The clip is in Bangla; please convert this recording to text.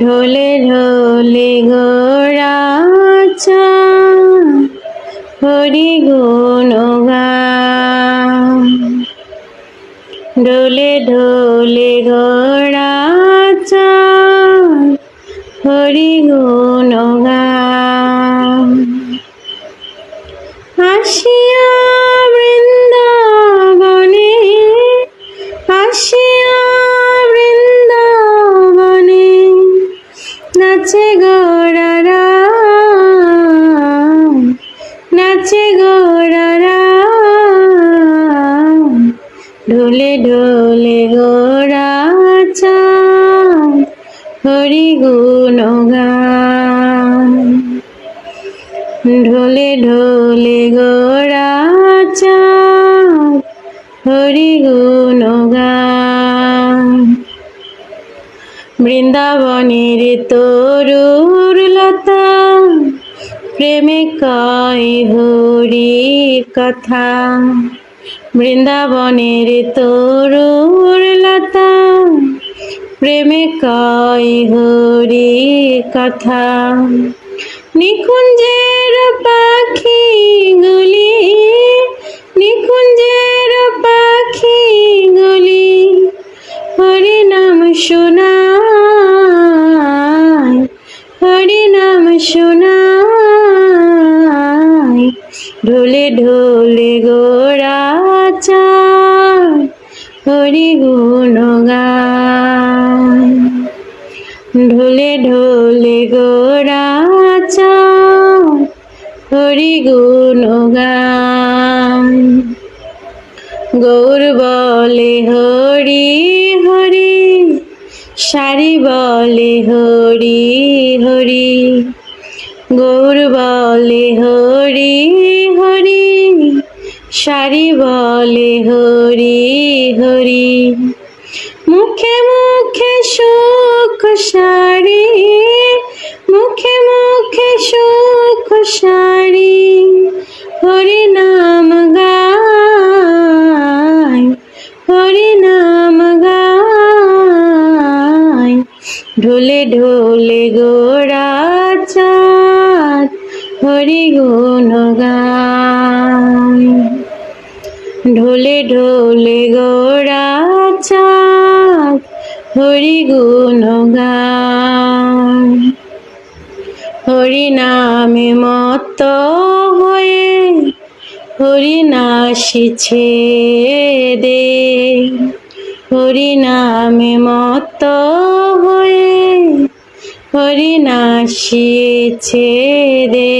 ঢোলে ঢোলে গোড়াচা হরি গুণ ঢোলে ঢোলে গোড়াচা হরি গুণ আসিয়া নাচে গোড়ারা নাচে গোড়ারা ঢোলে ঢোলে গোড়া হরি গুণ ঢোলে ঢোলে গোড়া হরি গুণ বৃন্দাবনের তরুর লতা প্রেমে কয় হরি কথা। বৃন্দাবনের তরুর লতা প্রেমে কয় হরি কথা। নিকুঞ্জের পাখি ঢোলে ঢোলে গোড়া হরি গুণ গান। ঢোলে ঢোলে গোড়া হরি গুণ গান। গৌর বলে হরি হরি, সারি বলে হরি হরি। গৌর বলে হরি হরি, সারি বলে হরি হরি। মুখে মুখে সুখ সারি, মুখে মুখে সুখ সারি। হরি নাম গায়, হরি নাম গায়। ঢোলে ঢোলে গোড়া চাঁদ, হরি গুণ গায়। ঢোলে ঢোলে গোড়া হরি গুণ গান। হরি নামে মত হয়ে, হরি নাশিছে দে হরি নামে মত হয়ে, হরি নাশিছে দে